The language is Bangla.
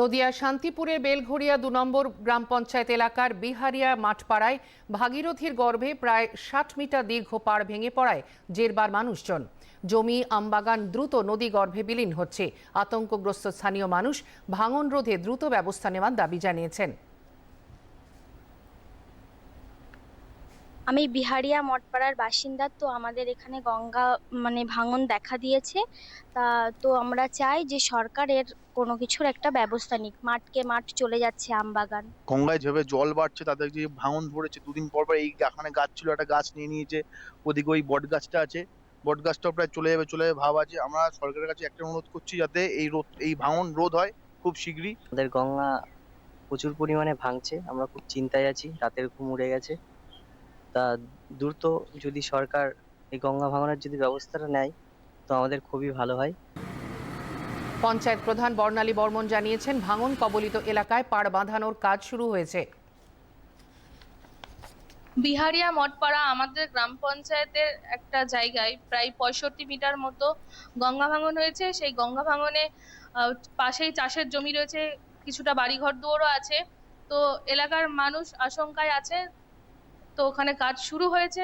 নদিয়া শান্তিপুরের বেলঘড়িয়া দু নম্বর গ্রাম পঞ্চায়েত এলাকার বিহারিয়া মাঠপাড়ায় ভাগীরথীর গর্ভে প্রায় ষাট মিটার দীর্ঘ পাড় ভেঙে পড়ায় জেরবার মানুষজন। জমি, আমবাগান দ্রুত নদী গর্ভে বিলীন হচ্ছে। আতঙ্কগ্রস্ত স্থানীয় মানুষ ভাঙন রোধে দ্রুত ব্যবস্থা নেওয়ার দাবি জানিয়েছেন। আমি বিহারিয়া মঠপাড়ার বাসিন্দা তো আমাদের এখানে গঙ্গা মানে ভাঙন দেখা দিয়েছে। তা তো আমরা চাই যে সরকারের কোনো কিছুর একটা ব্যবস্থা নিক। মাঠকে মাঠ চলে যাচ্ছে আমবাগান গঙ্গায় যেভাবে জল বাড়ছে তাদের যে ভাঙন ধরেছে দুদিন পর পর এই এখানে গাছ ছিল একটা গাছ নিয়ে নিয়েছে। ওদিকে ওই বট গাছটা আছে। বট গাছটাও প্রায় চলে যাবে চলে যাবে ভাব আছে। আমরা সরকারের কাছে একটা অনুরোধ করছি যাতে এই রোধ এই ভাঙন রোধ হয় খুব শীঘ্রই। আমাদের গঙ্গা প্রচুর পরিমাণে ভাঙছে। আমরা খুব চিন্তায় আছি। রাতের ঘুম উড়ে গেছে। তা দ্রুত যদি সরকার এই গঙ্গা ভাঙনের যদি ব্যবস্থাটা নেয় তো আমাদের খুবই ভালো হয়। পঞ্চায়েত প্রধান বর্ণালী বর্মন জানিয়েছেন ভাঙন কবলিত এলাকায় পাড় বাঁধানোর কাজ শুরু হয়েছে। বিহারিয়া মঠপাড়া আমাদের গ্রাম পঞ্চায়েতের একটা জায়গায় প্রায় পঁয়ষট্টি মিটার মতো গঙ্গা ভাঙন হয়েছে। সেই গঙ্গা ভাঙনে পাশেই চাষের জমি রয়েছে কিছুটা বাড়িঘর দুয়ারও আছে। তো এলাকার মানুষ আশঙ্কায় আছে তো ওখানে কাজ শুরু হয়েছে।